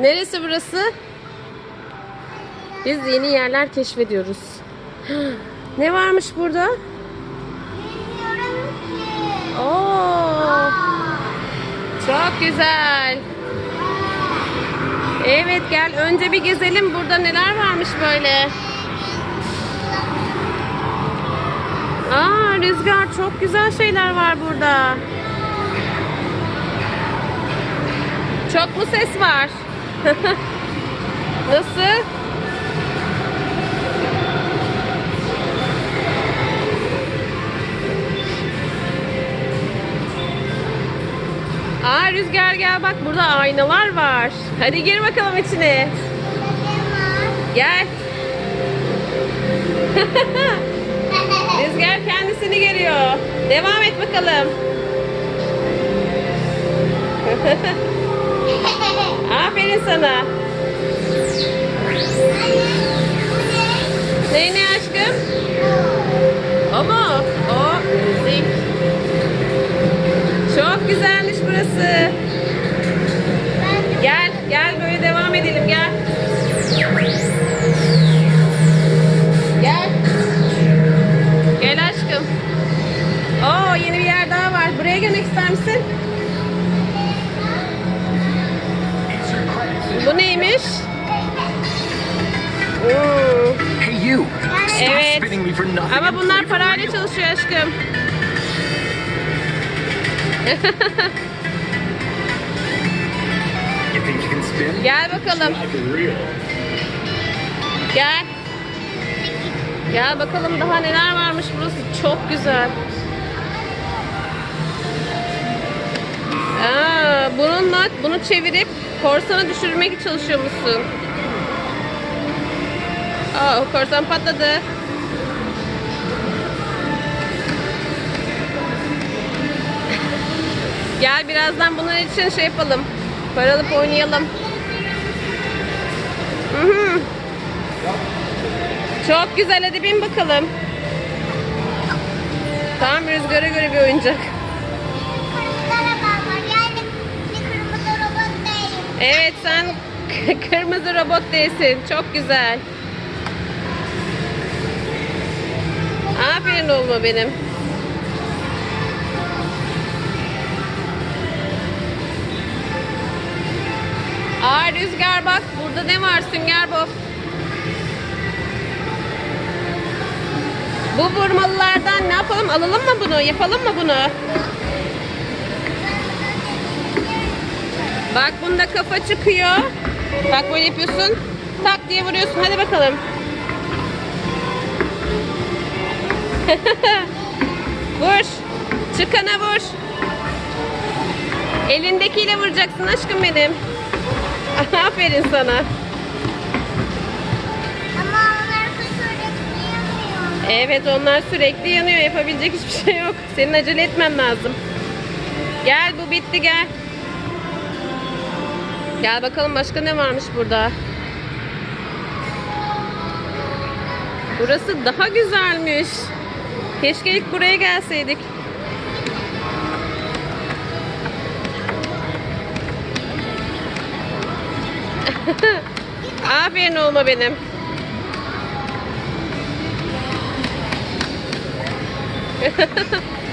Neresi burası? Biz yeni yerler keşfediyoruz. Ne varmış burada? Bilmiyorum ki. Oo, çok güzel. Evet gel önce bir gezelim. Burada neler varmış böyle? Aa Rüzgar çok güzel şeyler var burada. Çok mu ses var? Nasıl? Aa Rüzgar gel bak burada aynalar var. Hadi gir bakalım içine. Gel. Rüzgar kendisini görüyor. Devam et bakalım. Aferin sana. Ne ne aşkım? O? O müzik. Çok güzelmiş burası. Gel, gel böyle devam edelim gel. Gel. Gel aşkım. Oo yeni bir yer daha var. Buraya gelmek ister misin? Bu neymiş? Hey you! Evet. Ama bunlar parayla çalışıyor aşkım. Gel bakalım. Gel. Gel bakalım daha neler varmış burası. Çok güzel. Bunu çevirip korsanı düşürmeye çalışıyormuşsun. Aa, o korsan patladı. Gel birazdan bunun için şey yapalım. Para alıp oynayalım. Hı. Çok güzel hadi bin bakalım. Tam rüzgara göre bir oyuncak. Evet sen kırmızı robot değilsin. Çok güzel. Aferin oğluma benim. Aa Rüzgar bak burada ne var Sünger Bob. Bu vurmalılardan ne yapalım? Alalım mı bunu? Yapalım mı bunu? Bak bunda kafa çıkıyor. Bak böyle yapıyorsun. Tak diye vuruyorsun. Hadi bakalım. vur. Çıkana vur. Elindekiyle vuracaksın aşkım benim. Aferin sana. Ama onlar sürekli yanıyor. Evet onlar sürekli yanıyor. Yapabilecek hiçbir şey yok. Senin acele etmen lazım. Gel bu bitti gel. Gel bakalım başka ne varmış burada. Burası daha güzelmiş. Keşke ilk buraya gelseydik. Aferin oğluma benim.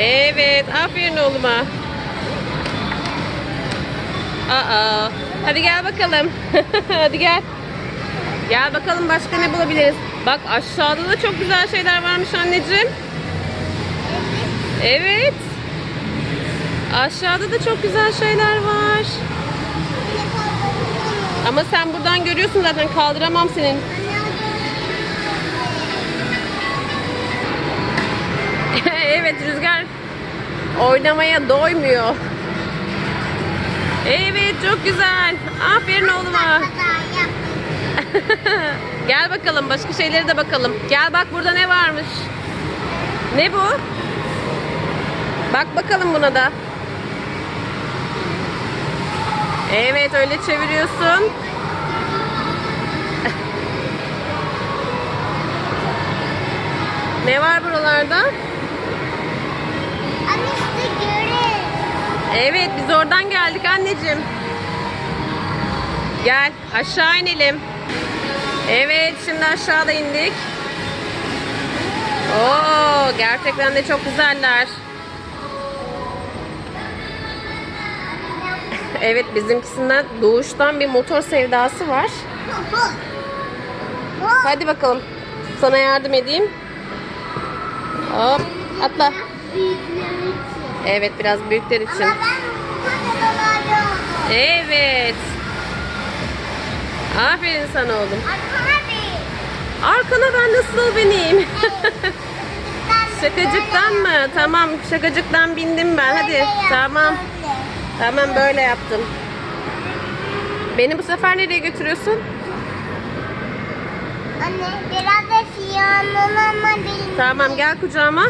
Evet, aferin oğluma. Aa, hadi gel bakalım. hadi gel. Gel bakalım başka ne bulabiliriz. Bak aşağıda da çok güzel şeyler varmış anneciğim. Evet. Aşağıda da çok güzel şeyler var. Ama sen buradan görüyorsun zaten kaldıramam senin. Evet Rüzgar oynamaya doymuyor. Evet çok güzel. Aferin oğluma. Gel bakalım başka şeylere de bakalım. Gel bak burada ne varmış. Ne bu? Bak bakalım buna da. Evet öyle çeviriyorsun. ne var buralarda? Evet biz oradan geldik anneciğim. Gel aşağı inelim. Evet şimdi aşağıda indik. Oo gerçekten de çok güzeller. Evet bizimkisinden doğuştan bir motor sevdası var. Hadi bakalım. Sana yardım edeyim. Hop atla. Evet biraz büyükler için. Ama ben Evet. Aferin sana oğlum. Arkana Arkana ben nasıl bineyim? Şakacıktan mı? Tamam şakacıktan bindim ben. Hadi tamam. Tamam böyle yaptım. Beni bu sefer nereye götürüyorsun? Anne biraz da fiyanlama değil. Tamam gel kucağıma.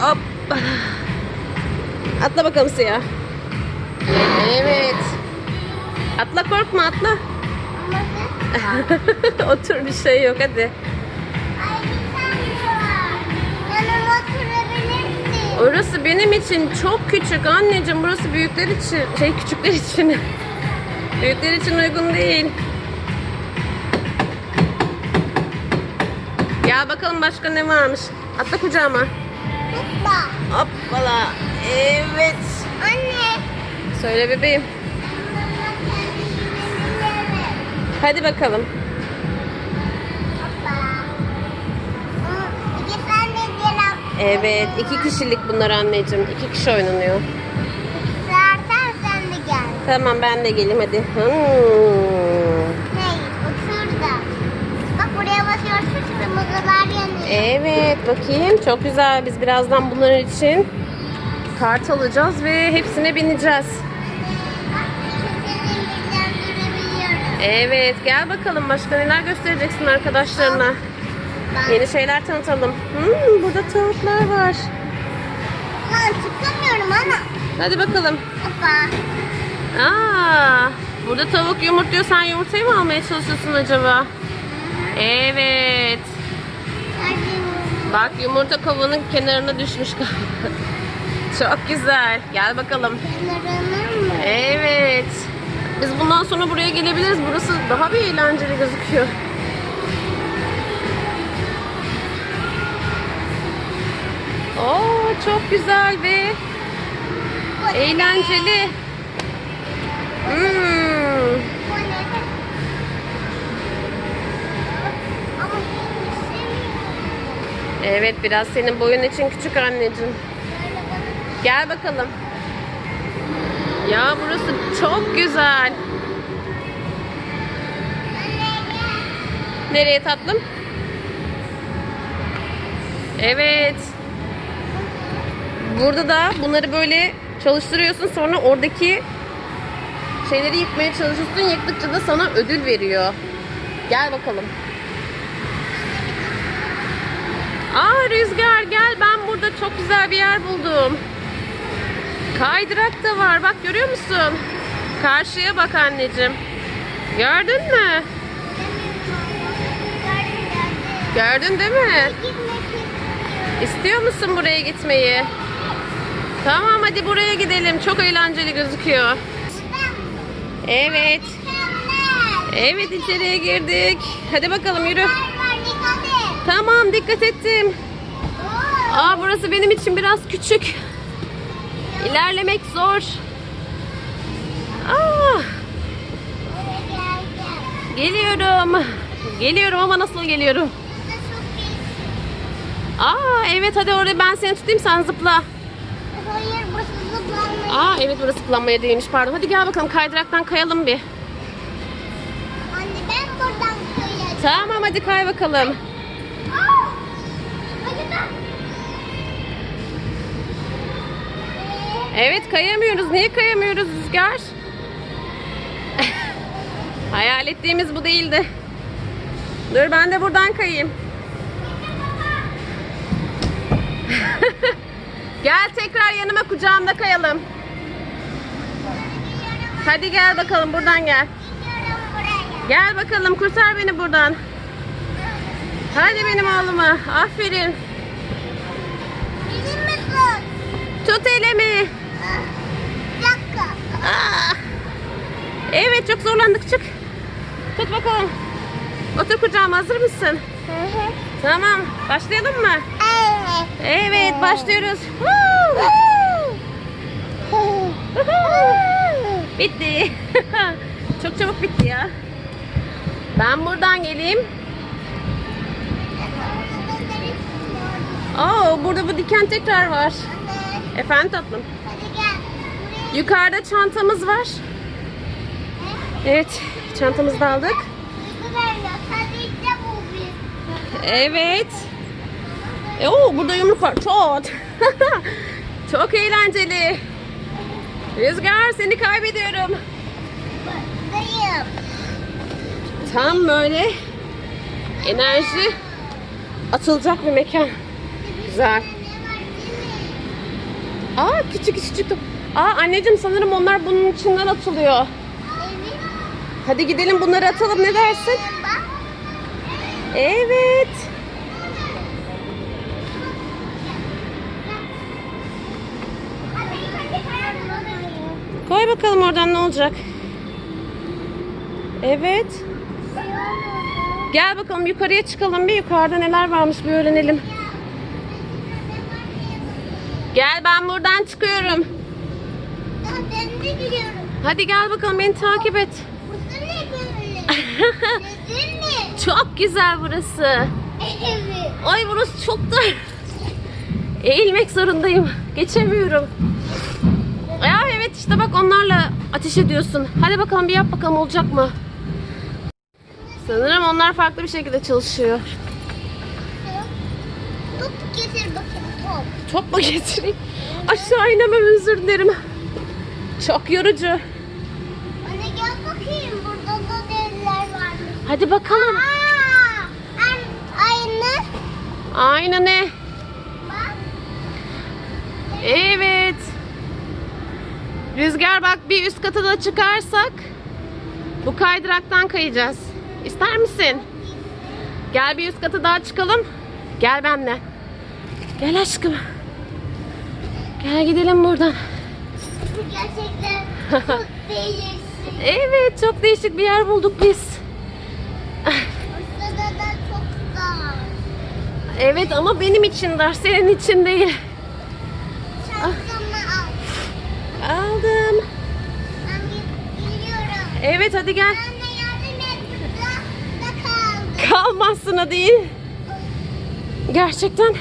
Hop. Atla bakalım siyah. Evet. Atla korkma atla. Otur bir şey yok hadi. Orası benim için çok küçük anneciğim. Burası büyükler için, şey küçükler için. büyükler için uygun değil. Gel bakalım başka ne varmış. Atla kucağıma. Tutma. Hoppala. Evet. Anne. Söyle bebeğim. Hadi bakalım. Evet. iki kişilik bunlar anneciğim. İki kişi oynanıyor. Zaten sen de gel. Tamam ben de geleyim hadi. Hmm. Evet bakayım çok güzel. Biz birazdan bunların için kart alacağız ve hepsine bineceğiz. Evet gel bakalım başka neler göstereceksin arkadaşlarına. Yeni şeyler tanıtalım. Hmm, burada tavuklar var. Lan çıkamıyorum ana. Hadi bakalım. Hoppa. Aa, burada tavuk yumurtluyor. Sen yumurtayı mı almaya çalışıyorsun acaba? Evet. Bak yumurta kovanın kenarına düşmüş. Çok güzel. Gel bakalım. Evet. Biz bundan sonra buraya gelebiliriz. Burası daha bir eğlenceli gözüküyor. Oo çok güzel ve eğlenceli. Hmm. Evet biraz senin boyun için küçük anneciğim. Gel bakalım. Ya burası çok güzel. Nereye tatlım? Evet. Burada da bunları böyle çalıştırıyorsun sonra oradaki şeyleri yıkmaya çalışıyorsun. Yıktıkça da sana ödül veriyor. Gel bakalım. Aa Rüzgar gel ben burada çok güzel bir yer buldum. Kaydırak da var bak görüyor musun? Karşıya bak anneciğim. Gördün mü? Gördün değil mi? İstiyor musun buraya gitmeyi? Tamam hadi buraya gidelim. Çok eğlenceli gözüküyor. Evet. Evet içeriye girdik. Hadi bakalım yürü. Tamam dikkat ettim. Aa burası benim için biraz küçük. İlerlemek zor. Aa, geliyorum. Geliyorum ama nasıl geliyorum? Aa evet hadi oraya ben seni tutayım sen zıpla. Hayır burası zıplanmıyor. Aa evet burası zıplanmaya değilmiş pardon. Hadi gel bakalım kaydıraktan kayalım bir. Anne ben buradan kayacağım. Tamam hadi kay bakalım. Evet kayamıyoruz. Niye kayamıyoruz Rüzgar? Hayal ettiğimiz bu değildi. Dur ben de buradan kayayım. gel tekrar yanıma kucağımda kayalım. Hadi gel bakalım buradan gel. Gel bakalım kurtar beni buradan. Hadi benim oğluma. Aferin. Tut elimi. Ah. Aa! Evet çok zorlandık çık. Tut bakalım. Otur kucağıma hazır mısın? Tamam başlayalım mı? Evet. Evet başlıyoruz. Bitti. çok çabuk bitti ya. Ben buradan geleyim. Oo burada bu diken tekrar var. Efendim tatlım. Yukarıda çantamız var. Evet çantamızı da aldık. Evet. E, oo, burada yumruk var. Çok. Çok eğlenceli. Rüzgar seni kaybediyorum. Tam böyle enerji atılacak bir mekan. Güzel. Aa küçük küçük. top. Aa anneciğim sanırım onlar bunun içinden atılıyor. Evet. Hadi gidelim bunları atalım ne dersin? Evet. Koy bakalım oradan ne olacak. Evet. Gel bakalım yukarıya çıkalım bir yukarıda neler varmış bir öğrenelim. Gel ben buradan çıkıyorum. Hadi gel bakalım beni takip et. Burası ne böyle? Neden mi? Çok güzel burası. Evet. Ay burası çok da eğilmek zorundayım. Geçemiyorum. Ya evet işte bak onlarla ateş ediyorsun. Hadi bakalım bir yap bakalım olacak mı? Sanırım onlar farklı bir şekilde çalışıyor. Top getir bakayım top. Top mu getireyim? Aşağı inemem özür dilerim. Çok yorucu. Anne gel bakayım burada da deliler varmış. Hadi bakalım. Aa, aynı. Ayna ne? Bak. Evet. Rüzgar bak bir üst kata da çıkarsak bu kaydıraktan kayacağız. İster misin? Gel bir üst kata daha çıkalım. Gel benimle. Gel aşkım. Gel gidelim buradan. Gerçekten çok değişik. Evet çok değişik bir yer bulduk biz. Burada da çok dar. Evet ama benim için dar senin için değil. Çantamı al. Aldım. Ben gidiyorum. Evet hadi gel. Anne yardım et. Burada da kaldı. Kalmazsın hadi in. Gerçekten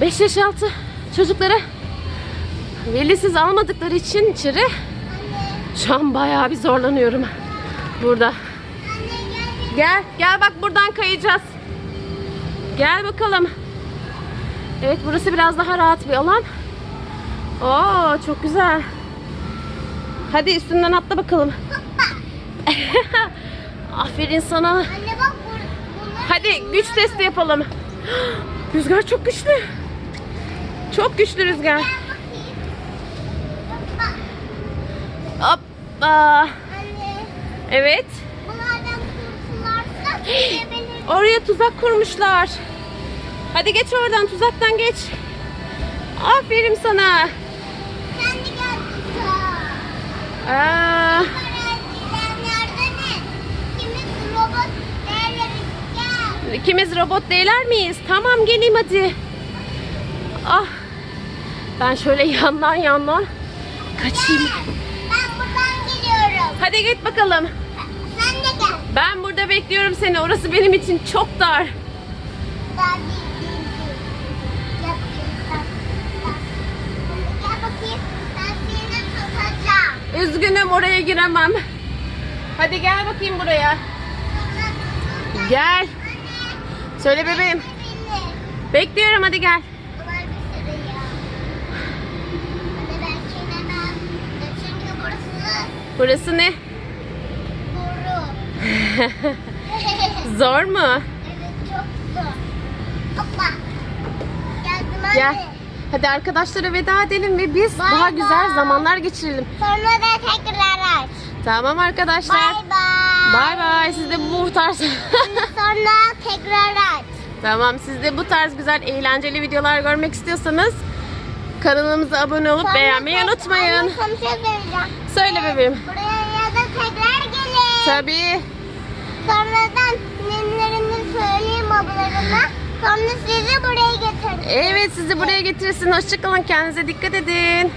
5 yaş altı çocuklara velisiz almadıkları için içeri şu an bayağı bir zorlanıyorum burada. Gel. Gel, bak buradan kayacağız. Gel bakalım. Evet burası biraz daha rahat bir alan. Oo çok güzel. Hadi üstünden atla bakalım. Aferin sana. Anne bak. Hadi güç testi yapalım. Rüzgar çok güçlü. Çok güçlü rüzgar. Gel bakayım. Bak. Hoppa. Anne. Evet. Bunlardan. Oraya tuzak kurmuşlar. Hadi geç oradan tuzaktan geç. Aferin sana. Sen de gel tuzağa. Aa? Kimiz robot. Gel. ikimiz robot değiller miyiz? Tamam geleyim hadi. Ah. Ben şöyle yandan yandan kaçayım. Geliyorum. Hadi git bakalım. Sen de gel. Ben burada bekliyorum seni. Orası benim için çok dar. Üzgünüm oraya giremem. Hadi gel bakayım buraya. Gel. Söyle bebeğim. Bekliyorum hadi gel. Çünkü burası Burası ne? boru. Zor mu? Evet çok zor. Hoppa. Geldim anne. Gel. Hadi arkadaşlara veda edelim ve biz Bay daha bay. güzel zamanlar geçirelim. Sonra da tekrar aç. Tamam arkadaşlar. Bay bay. Bay bay. Siz de bu tarz Sonra tekrar aç. Tamam siz de bu tarz güzel eğlenceli videolar görmek istiyorsanız Kanalımıza abone olup beğenmeyi unutmayın. Söyle bebeğim. Buraya ya da tekrar gelin. Tabii. Sonradan nenlerimi söyleyeyim babalarına. Sonra sizi buraya getirin. Evet sizi buraya getirsin. Hoşçakalın. Kendinize dikkat edin.